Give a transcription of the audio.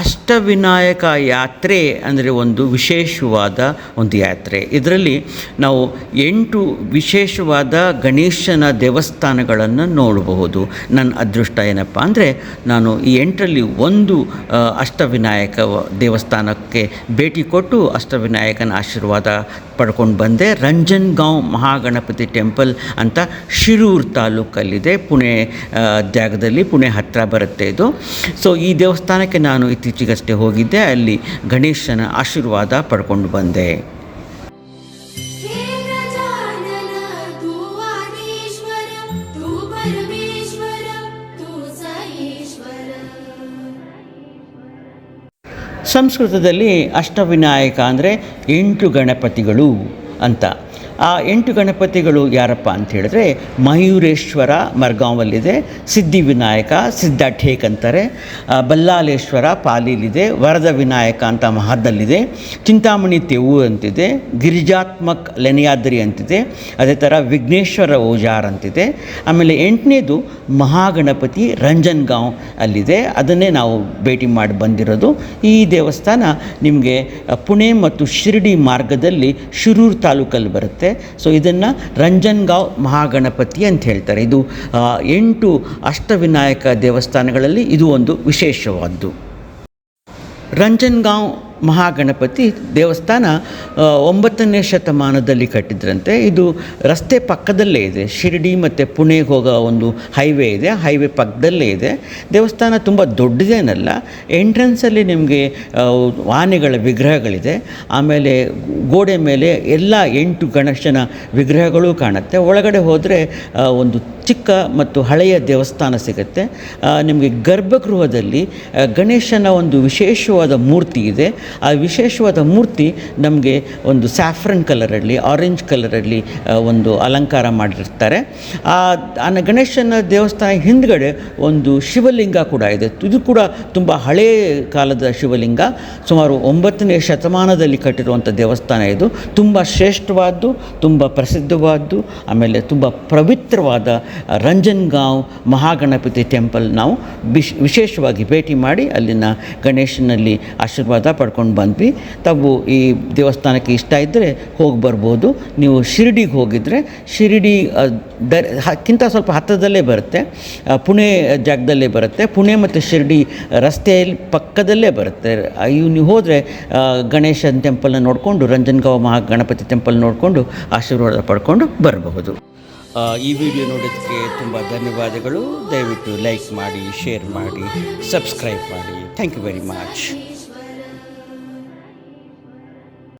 ಅಷ್ಟವಿನಾಯಕ ಯಾತ್ರೆ ಅಂದರೆ ಒಂದು ವಿಶೇಷವಾದ ಒಂದು ಯಾತ್ರೆ. ಇದರಲ್ಲಿ ನಾವು ಎಂಟು ವಿಶೇಷವಾದ ಗಣೇಶನ ದೇವಸ್ಥಾನಗಳನ್ನು ನೋಡಬಹುದು. ನನ್ನ ಅದೃಷ್ಟ ಏನಪ್ಪ ಅಂದರೆ ನಾನು ಈ ಎಂಟರಲ್ಲಿ ಒಂದು ಅಷ್ಟವಿನಾಯಕ ದೇವಸ್ಥಾನಕ್ಕೆ ಭೇಟಿ ಕೊಟ್ಟು ಅಷ್ಟವಿನಾಯಕನ ಆಶೀರ್ವಾದ ಪಡ್ಕೊಂಡು ಬಂದೆ. ರಂಜನ್ಗಾಂವ್ ಮಹಾಗಣಪತಿ ಟೆಂಪಲ್ ಅಂತ ಶಿರೂರು ತಾಲೂಕಲ್ಲಿದೆ. ಪುಣೆ ಜಾಗದಲ್ಲಿ ಪುಣೆ ಹತ್ತಿರ ಬರುತ್ತೆ ಇದು. ಸೊ ಈ ದೇವಸ್ಥಾನಕ್ಕೆ ನಾನು ಇತ್ತೀಚೆಗಷ್ಟೇ ಹೋಗಿದ್ದೆ ಅಲ್ಲಿ ಗಣೇಶನ ಆಶೀರ್ವಾದ ಪಡ್ಕೊಂಡು ಬಂದೆ. ಸಂಸ್ಕೃತದಲ್ಲಿ ಅಷ್ಟವಿನಾಯಕ ಅಂದರೆ ಎಂಟು ಗಣಪತಿಗಳು ಅಂತ. ಆ ಎಂಟು ಗಣಪತಿಗಳು ಯಾರಪ್ಪ ಅಂತ ಹೇಳಿದ್ರೆ ಮಯೂರೇಶ್ವರ ಮರ್ಗಾಂವಲ್ಲಿದೆ ಸಿದ್ಧಿವಿನಾಯಕ ಸಿದ್ಧ ಠೇಕ್ ಅಂತಾರೆ ಬಲ್ಲಾಲೇಶ್ವರ ಪಾಲೀಲಿದೆ, ವರದ ವಿನಾಯಕ ಅಂತ ಮಹಾದಲ್ಲಿದೆ ಚಿಂತಾಮಣಿ ತೆವು ಅಂತಿದೆ, ಗಿರಿಜಾತ್ಮಕ್ ಲೆನಿಯಾದ್ರಿ ಅಂತಿದೆ, ಅದೇ ಥರ ವಿಘ್ನೇಶ್ವರ ಓಜಾರ್ ಅಂತಿದೆ. ಆಮೇಲೆ ಎಂಟನೇದು ಮಹಾಗಣಪತಿ ರಂಜನ್ಗಾಂವ್ ಅಲ್ಲಿದೆ, ಅದನ್ನೇ ನಾವು ಭೇಟಿ ಮಾಡಿ ಬಂದಿರೋದು. ಈ ದೇವಸ್ಥಾನ ನಿಮಗೆ ಪುಣೆ ಮತ್ತು ಶಿರಡಿ ಮಾರ್ಗದಲ್ಲಿ ಶಿರೂರು ತಾಲೂಕಲ್ಲಿ ಬರುತ್ತೆ. ಸೊ ಇದನ್ನು ರಂಜನ್ಗಾಂವ್ ಮಹಾಗಣಪತಿ ಅಂತ ಹೇಳ್ತಾರೆ. ಇದು ಎಂಟು ಅಷ್ಟವಿನಾಯಕ ದೇವಸ್ಥಾನಗಳಲ್ಲಿ ಇದು ಒಂದು ವಿಶೇಷವಾದ್ದು. ರಂಜನ್ಗಾಂವ್ ಮಹಾಗಣಪತಿ ದೇವಸ್ಥಾನ ಒಂಬತ್ತನೇ ಶತಮಾನದಲ್ಲಿ ಕಟ್ಟಿದ್ರಂತೆ. ಇದು ರಸ್ತೆ ಪಕ್ಕದಲ್ಲೇ ಇದೆ. ಶಿರಡಿ ಮತ್ತು ಪುಣೆಗೆ ಹೋಗೋ ಒಂದು ಹೈವೇ ಇದೆ. ಹೈವೇ ಪಕ್ಕದಲ್ಲೇ ಇದೆ. ದೇವಸ್ಥಾನ ತುಂಬ ದೊಡ್ಡದೇನಲ್ಲ ಎಂಟ್ರೆನ್ಸಲ್ಲಿ ನಿಮಗೆ ಆನೆಗಳ ವಿಗ್ರಹಗಳಿದೆ. ಆಮೇಲೆ ಗೋಡೆ ಮೇಲೆ ಎಲ್ಲ ಎಂಟು ಗಣೇಶನ ವಿಗ್ರಹಗಳು ಕಾಣುತ್ತೆ. ಒಳಗಡೆ ಹೋದರೆ ಒಂದು ಚಿಕ್ಕ ಮತ್ತು ಹಳೆಯ ದೇವಸ್ಥಾನ ಸಿಗುತ್ತೆ. ನಿಮಗೆ ಗರ್ಭಗೃಹದಲ್ಲಿ ಗಣೇಶನ ಒಂದು ವಿಶೇಷವಾದ ಮೂರ್ತಿ ಇದೆ. ಆ ವಿಶೇಷವಾದ ಮೂರ್ತಿ ನಮಗೆ ಒಂದು ಸ್ಯಾಫ್ರನ್ ಕಲರಲ್ಲಿ, ಆರೆಂಜ್ ಕಲರಲ್ಲಿ ಒಂದು ಅಲಂಕಾರ ಮಾಡಿರ್ತಾರೆ. ಆ ಆ ಗಣೇಶನ ದೇವಸ್ಥಾನ ಹಿಂದ್ಗಡೆ ಒಂದು ಶಿವಲಿಂಗ ಕೂಡ ಇದೆ. ಇದು ಕೂಡ ತುಂಬ ಹಳೆಯ ಕಾಲದ ಶಿವಲಿಂಗ. ಸುಮಾರು ಒಂಬತ್ತನೇ ಶತಮಾನದಲ್ಲಿ ಕಟ್ಟಿರುವಂಥ ದೇವಸ್ಥಾನ ಇದು. ತುಂಬ ಶ್ರೇಷ್ಠವಾದ್ದು, ತುಂಬ ಪ್ರಸಿದ್ಧವಾದ್ದು, ಆಮೇಲೆ ತುಂಬ ಪವಿತ್ರವಾದ ರಂಜನ್ಗಾಂವ್ ಮಹಾಗಣಪತಿ ಟೆಂಪಲ್ ನಾವು ವಿಶ್ ವಿಶೇಷವಾಗಿ ಭೇಟಿ ಮಾಡಿ ಅಲ್ಲಿನ ಗಣೇಶನಲ್ಲಿ ಆಶೀರ್ವಾದ ಪಡ್ಕೊಂಡು ಬಂದ್ವಿ. ತಾವು ಈ ದೇವಸ್ಥಾನಕ್ಕೆ ಇಷ್ಟ ಇದ್ದರೆ ಹೋಗಿ ಬರ್ಬೋದು. ನೀವು ಶಿರ್ಡಿಗೆ ಹೋಗಿದರೆ ಶಿರ್ಡಿ ದಕ್ಕಿಂತ ಸ್ವಲ್ಪ ಹತ್ತಿರದಲ್ಲೇ ಬರುತ್ತೆ. ಪುಣೆ ಜಾಗದಲ್ಲೇ ಬರುತ್ತೆ. ಪುಣೆ ಮತ್ತು ಶಿರಡಿ ರಸ್ತೆಯಲ್ಲಿ ಪಕ್ಕದಲ್ಲೇ ಬರುತ್ತೆ. ಇವು ನೀವು ಹೋದರೆ ಗಣೇಶನ ಟೆಂಪಲ್ನ ನೋಡಿಕೊಂಡು ರಂಜನ್ಗಾಂವ್ ಮಹಾ ಗಣಪತಿ ಟೆಂಪಲ್ ನೋಡಿಕೊಂಡು ಆಶೀರ್ವಾದ ಪಡ್ಕೊಂಡು ಬರಬಹುದು. ಈ ವಿಡಿಯೋ ನೋಡೋದಕ್ಕೆ ತುಂಬ ಧನ್ಯವಾದಗಳು. ದಯವಿಟ್ಟು ಲೈಕ್ ಮಾಡಿ, ಶೇರ್ ಮಾಡಿ, ಸಬ್ಸ್ಕ್ರೈಬ್ ಮಾಡಿ. Thank you very much.